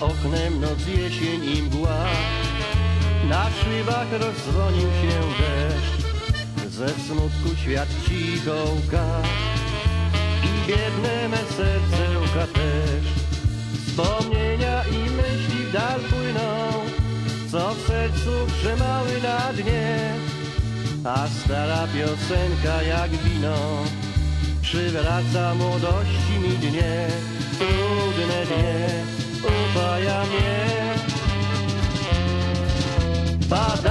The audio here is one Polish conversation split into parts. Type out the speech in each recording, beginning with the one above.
Oknem noc, jesień i mgła. Na szybach rozdzwonił się deszcz Ze smutku świat cicho łka I biedne me sercełka też. Wspomnienia i myśli w dal płyną Co w sercu trzymały na dnie. A stara piosenka jak wino Przywraca młodości mi dnie. Trudne But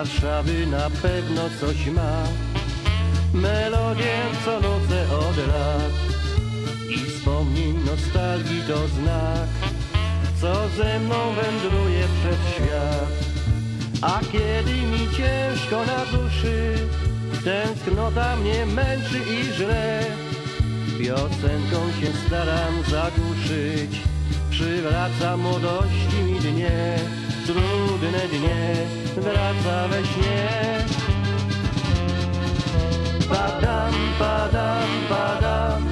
Warszawy na pewno coś ma. Melodię, co nucę od lat. I wspomnień nostalgii to znak Co ze mną wędruje przez świat. A kiedy mi ciężko na duszy Tęsknota mnie męczy i żre. Piosenką się staram zagłuszyć. Przywraca młodości mi dnie Trudne dnie wraca we śnie. Padam, padam, padam.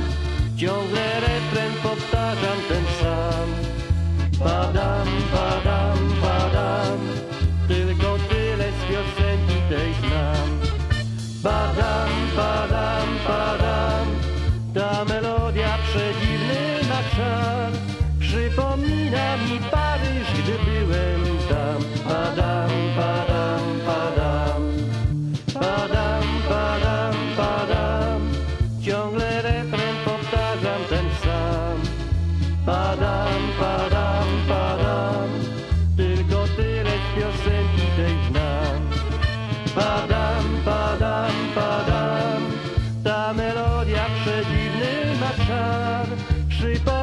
Ciągle refren powtarzam ten sam. Padam, padam, padam. Tylko tyle z piosenki tej znam. Padam, padam, padam. Ta melodia przedziwny ma czar. Przypomina mi Paryż, gdy byłem sleep. Up.